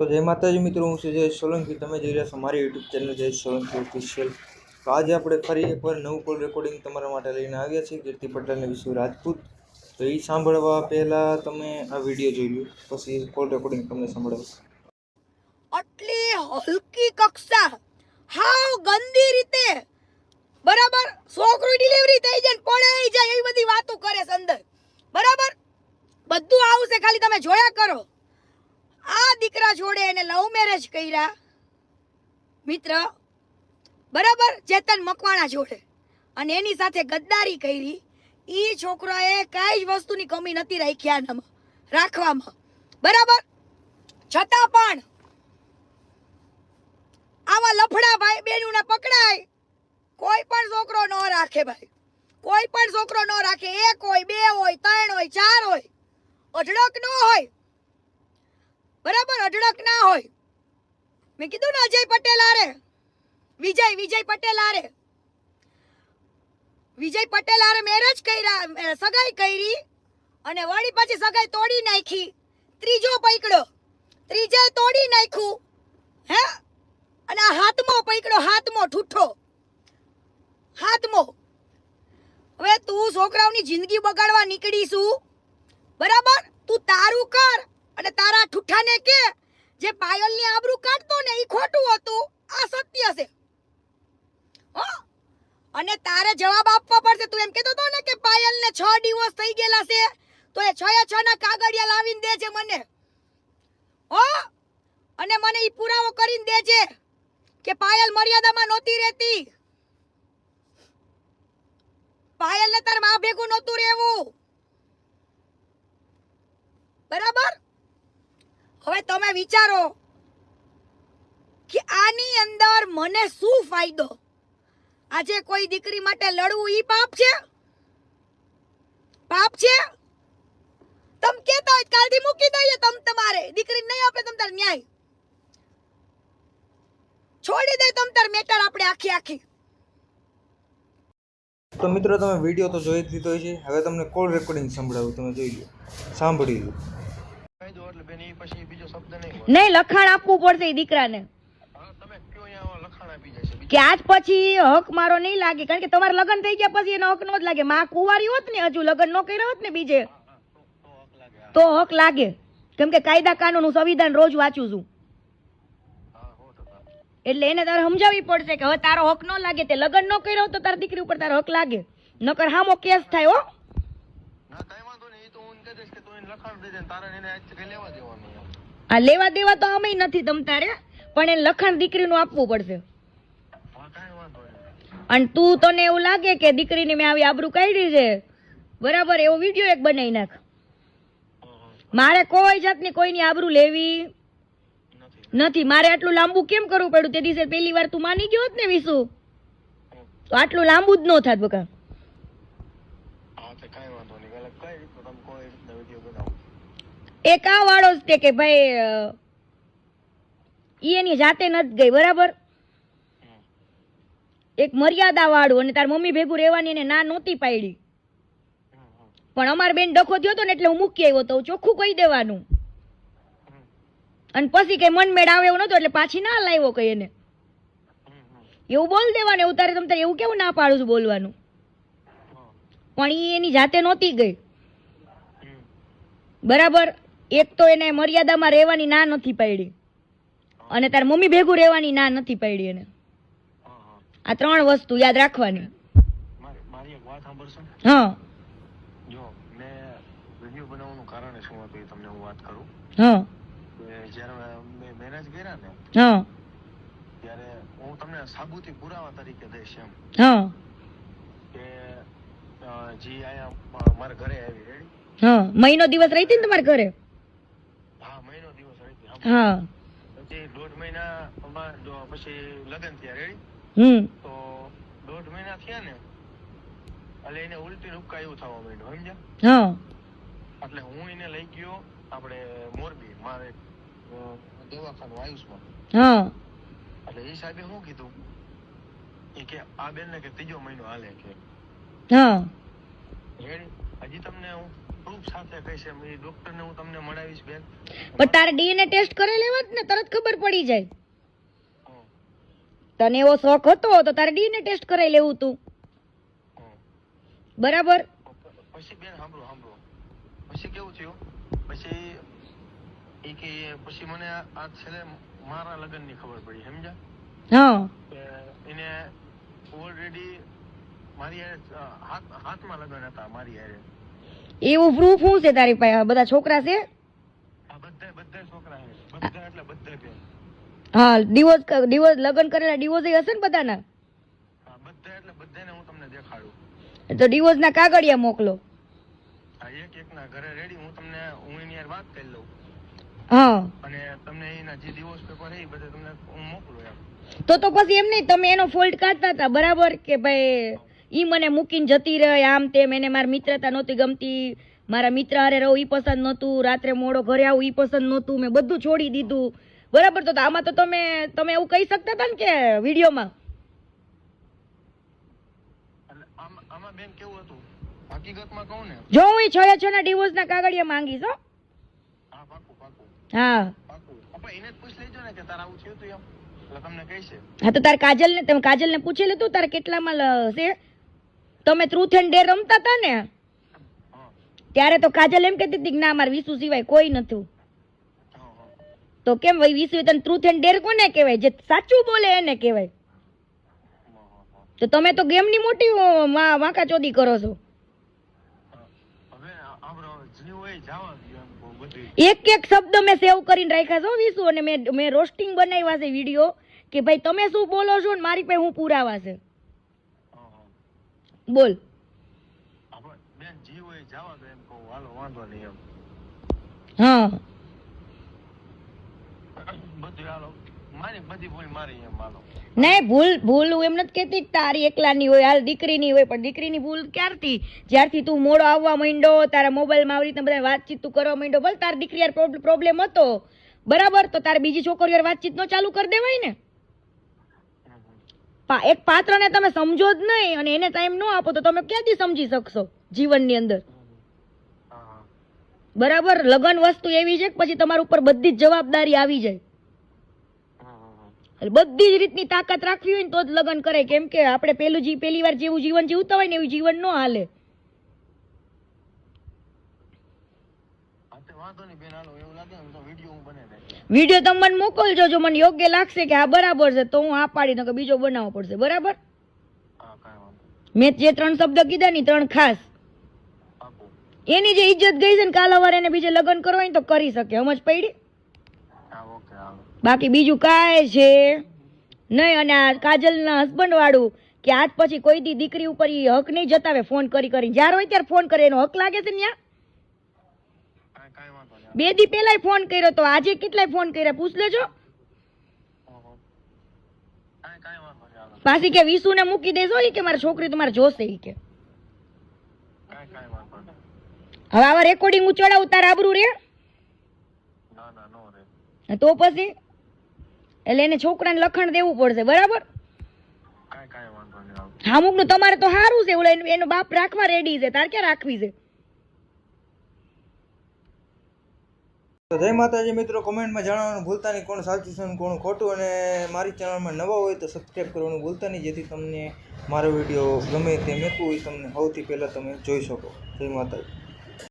તો જય માતાજી મિત્રો, હું છું જય સોલંકી. તમે જોઈ રહ્યા છો મારી યુટ્યુબ ચેનલ જય સોલંકી ઓફિશિયલ તો આજે આપણે ફરી એકવાર નવું કોલ રેકોર્ડિંગ તમારા માટે લઈને આવ્યા છીએ, કીર્તિ પટેલ અને વિશુ રાજપૂત. તો એ સાંભળવા પહેલાં તમે આ વીડિયો જોઈ લો પછી કોલ રેકોર્ડિંગ તમને સંભળાવશે. આટલી હલકી કક્ષા, હાવ ગંદી રીતે. બરાબર? છોકરું ડિલિવરી થઈ જાય ને પડાઈ જાય એવી બધી વાતો કરે છે અંદર. બરાબર? બધું આવશે ખાલી તમે જોયા કરો. આ દીકરા જોડે એને લવ મેરેજ કર્યા. મિત્ર, બરાબર, ચેતન મકવાણા જોડે. અને એની સાથે ગદ્દારી કરી. એ છોકરાએ કાંઈ જ વસ્તુની કમી નથી રાખી આનામાં, રાખવામાં. બરાબર? છતાં પણ આવા લફડા ભાઈ બેનુને પકડાય. કોઈ પણ છોકરો ન રાખે ભાઈ. કોઈ પણ છોકરો ન રાખે. એક હોય, બે હોય, ત્રણ હોય, ચાર હોય. અઢળક ન હોય. બરાબર, અઢળક ના હોય. મેં કીધું ને અજય પટેલ આરે વિજય વિજય પટેલ આરે વિજય પટેલ આરે મેરેજ કર્યા સગાઈ કરી અને વળી પછી સગાઈ તોડી નાખી. ત્રીજો પૈકડો. ત્રીજે તોડી નાખ્યું. હે? અને આ હાથમો પૈકડો, હાથમો ઠૂઠો. હાથમો. હવે તું છોકરાઓની જિંદગી બગાડવા નીકળીશું. બરાબર? તું તારું કર. અને તારા ઠૂઠાને કે જે પાયલની આબરૂ કાઢતો ને એ ખોટું હતું. આ સત્ય છે? અને તારે જવાબ આપવા પડશે. તું એમ કહેતો હતો ને કે પાયલને છ દિવસ થઈ ગયેલા છે, તો એ છ એ છ ના કાગળિયા લાવીને દેજે મને. હો? અને મને એ પુરાવો કરીને દેજે કે પાયલ મર્યાદામાં નહોતી રહેતી. પાયલ ને તાર મા ભેગું નહોતું રહેવું. બરાબર? હવે તમે વિચારો કે આની અંદર મને શું ફાયદો? આજે કોઈ દીકરી માટે લડવું ઈ પાપ છે? પાપ છે? તમ કેતા હોય કાલથી મૂકી દઈએ તમ તમારે. દીકરી નહીં આપે તમ તાર ન્યાય. છોડી દે તમ તાર મેટર આપણે આખી આખી. તો મિત્રો તમે વીડિયો તો જોઈ જ લીધો છે હવે તમને કોલ રેકોર્ડિંગ સંભળાવું, તમે જોઈ લો સાંભળી લો નહીં લખાણ આપવું પડશે એ દીકરાને. કે આજ પછી હક મારો નહીં લાગે કારણ કે તમારે લગ્ન થઈ ગયા પછી એનો હક નો જ લાગે. માં કુંવારી હોત ને હજુ લગ્ન નો કર્યા હોત ને બીજે તો હક લાગે કેમ કે કાયદા કાનૂન હું સંવિધાન રોજ વાંચું છું. એટલે એને તારે સમજાવવી પડશે કે હવે તારો હક ન લાગે તે લગ્ન ન કર્યો તો તારી દીકરી ઉપર તારો હક લાગે. નકર હામો કેસ થાય હો. કે તું એને લખાણ તારે એને આજથી લેવા દેવાનું આ લેવા દેવા તો અમે નથી તમ તારે પણ એને લખાણ દીકરીનું આપવું પડશે. અને તું તને એવું લાગે કે દીકરીને મેં આવી આબરૂ કાઢી છે? બરાબર એવો વીડિયો એક બનાવી નાખ. મારે કોઈ જાતની કોઈની આબરૂ લેવી નથી. નથી. મારે આટલું લાંબુ કેમ કરવું પડ્યું? તે દિવસે પહેલી વાર તું માની ગયો હોત ને વિશુ તો આટલું લાંબુ જ ન થાત બકા હા તે કાંઈ વાંધો નહીં એટલે કઈ બનાવો એક આ વાળો જ તે કે ભાઈ એની જાતે નથી ગઈ, બરાબર? એક મર્યાદા વાળું અને તાર મમ્મી ભેગું રહેવાની એને ના નહોતી પાડી પણ અમાર બેન ડખો થયો હતો ને એટલે હું મૂકી આવ્યો તો, ચોખ્ખું કહી દેવાનું. અને પછી કઈ મન મેળ આવે એવું નતો એટલે પાછી ના લાવ્યો કઈ એને. એવું બોલ દેવાનું, એવું તારે તમ એવું કેવું ના પાડું છું બોલવાનું? પણ એ એની જાતે નહોતી ગઈ. બરાબર? એક તો એને મર્યાદામાં રહેવાની ના નથી પાડી. અને તાર મમ્મી ભેગું રહેવાની ના નથી પાડી એને. આ ત્રણ વસ્તુ યાદ રાખવાની. મારી મારી એક વાત સાંભળશો? હા. જો મેં વીડિયો બનાવવાનું કારણ શું હતું એ તમને હું વાત કરું? હા. જ્યારે મેં મેરેજ કર્યા ને હા. ત્યારે હું તમને સાબુતી પુરાવા તરીકે દઈશ એમ. હા. જી અહીંયા અ, મારા ઘરે આવી રેડી હા મહિનો દિવસ રહી હતી ને તમારા ઘરે? હા મહિનો દિવસ રહી હતી. હા. પછી દોઢ મહિના પછી લગ્ન થયા રેડી હમ. તો દોઢ મહિના થયા ને એટલે એને ઉલટી રૂપકા એવું થવા માંડ્યું સમજ્યા? હા. એટલે હું એને લઈ ગયો આપણે મોરબી મારે દવાખાનું આયુષમાં હા. એટલે એ સાહેબે શું કીધું? એ કે આ બેન ને કે ત્રીજો મહિનો હાલે કે. હા. હજી તમને હું પ્રૂફ સાથે કહીશ એમ. એ ડોક્ટરને હું તમને મળાવીશ બેન. પણ તારે ડીએનએ ટેસ્ટ કરી લેવા ને તરત ખબર પડી જાય. તને એવો શોખ હતો તો તારે ડીએનએ ટેસ્ટ કરાવી લેવું તું. બરાબર? પછી બેન સાંભળો સાંભળો. પછી કેવું થયું? પછી એ કે પછી મને આ છેલ્લે મારા લગ્નની ખબર પડી સમજ્યા? હા કે એને ઓલરેડી મારી હાથ હાથમાં લગ્ન હતા મારી હારે. એવું પ્રૂફ શું છે તારી પાસે? બધા છોકરા છે? બધા બધા છોકરા છે. બધા એટલે બધા બેન હા ડિવોર્સ ડિવોર્સ લગ્ન કરેલા ડિવોર્સ હશે ને બધાના? હા બધા એટલે બધાને હું તમને દેખાડું. તો ડિવોર્સના કાગળિયા મોકલો. આ એક એકના ઘરે રેડી હું તમને હું એની હારે વાત કરી લઉં. હા. અને તમને એના જે દિવસ પેપર એ બધા તમને હું મોકલું એમ. તો તો પછી એમ નહીં તમે એનો ફોલ્ટ કાઢતા હતા બરાબર? કે ભાઈ ઈ મને મૂકીને જતી રહે આમ તેમ. એને મારી મિત્રતા નહોતી ગમતી. મારા મિત્ર હારે રહું એ પસંદ નહોતું. રાત્રે મોડો ઘરે આવું ઈ પસંદ નહોતું. મેં બધું છોડી દીધું. બરાબર તો આમાં તો તમે તમે એવું કહી શકતા હતા ને કે વિડીયોમાં? આમાં આમાં બેન કેવું હતું? હકીકતમાં કહું ને. જો હું છ એ છ ના ડિવોર્સના કાગળિયા માંગીશ હો. હા પાકું પાકું. હા. પાકું. આપણે એને પૂછ લેજો ને કે તારે આવું થયું હતું એમ. એટલે તમને કહીશે. હા તો તારે કાજલને તમે કાજલને પૂછી લેતું તારે કેટલામાં છે? તમે ટ્રુથ એન્ડ ડેર રમતા હતા ને? ત્યારે તો કાજલ એમ કહેતી હતી કે ના, મારે વિસુ સિવાય કોઈ હા તો કેમ ભાઈ, વિસુ તને ટ્રુથ એન્ડ ડેર કોને કહેવાય? જે સાચું બોલે એને કહેવાય. તો તમે તો ગેમની મોટી વાંકા ચોદી કરો છો. એક એક શબ્દ મેં સેવ કરીને રાખ્યા છો વિસુ, અને મેં મેં રોસ્ટિંગ બનાવ્યા છે વીડિયો કે ભાઈ, તમે શું બોલો છો ને મારી પાસે હું પુરાવા છે હા હા બોલ આપણે બેન જીવ હોય જવા દો એમ કહું હાલો વાંધો નહીં એમ હા. નહીં ભૂલ ભૂલ હું એમ નથી કહેતી તારી એકલાની હોય હાલ દીકરીની હોય પણ દીકરીની ભૂલ ક્યારથી? જ્યારથી તું મોડો આવવા માંડ્યો તારા મોબાઈલમાં આવી રીતના બધા વાતચીત તું કરવા માંડ્યો ભલે તારી દીકરી યાર પ્રોબ્લેમ હતો. બરાબર? તો તારે બીજી છોકરીઓ વાતચીત નો ચાલુ કરી દેવાય ને. એક પાત્રને તમે સમજો જ નહીં અને એને ટાઈમ ન આપો તો તમે ક્યાંથી સમજી શકશો જીવનની અંદર? બરાબર? લગન વસ્તુ એવી છે કે પછી તમારા ઉપર બધી જ જવાબદારી આવી જાય. બધી જ રીતની તાકાત રાખવી હોય ને તો જ લગ્ન કરે કેમ કે આપણે પેલું જી પહેલી વાર જેવું જીવન જીવતા હોય ને એવું જીવન ન હાલે હા તે વાંધો નહીં બેન હાલો એવું લાગે ને તો વીડિયો તમે મને મોકલજો જો મને યોગ્ય લાગશે કે આ બરાબર છે તો હું આ પાડી કે બીજો બનાવવો પડશે બરાબર. મેં જે ત્રણ શબ્દ કીધા ની ત્રણ ખાસ. એની જે ઇજ્જત ગઈ છે ને કાલ અવારે એને બીજે લગ્ન કરવા તો કરી શકે સમજ પડી? બાકી બીજું કાંઈ છે નહીં અને આ કાજલના હસબન્ડ વાળું કે આજ પછી કોઈ દી દીકરી ઉપર એ હક નહીં જતાવે ફોન કરી કરી જ્યારે હોય ત્યારે ફોન કરે એનો હક લાગે છે ને ન્યા? કાંઈ કાંઈ વાંધો નહીં બે દી પહેલાય ફોન કર્યો તો આજે કેટલાય ફોન કર્યા? પૂછ લેજો. પાછી કે વિસુને મૂકી દેજો એ કે મારી છોકરી તમારે જોશે એ કે. હવે આવા રેકોર્ડિંગ ઉચોડા ઉતાર તારે આબરું રે? ના ના નો તો પછી? એટલે એને છોકરાને લખણ દેવું પડશે, બરાબર? હાલો અમુકનું તમારે તો સારું છે એનો બાપ રાખવા રેડી છે, તાર ક્યાં રાખવી છે? તો જય માતાજી મિત્રો કોમેન્ટમાં જણાવવાનું ભૂલતા નહીં. કોણ સાચું છે કોણ ખોટું અને મારી ચેનલમાં નવા હોય તો સબસ્ક્રાઈબ કરવાનું ભૂલતા નહીં, જેથી તમને મારો વીડિયો ગમે તે મેકવું હોય, તમને સૌથી પહેલાં તમે જોઈ શકો. જય માતાજી.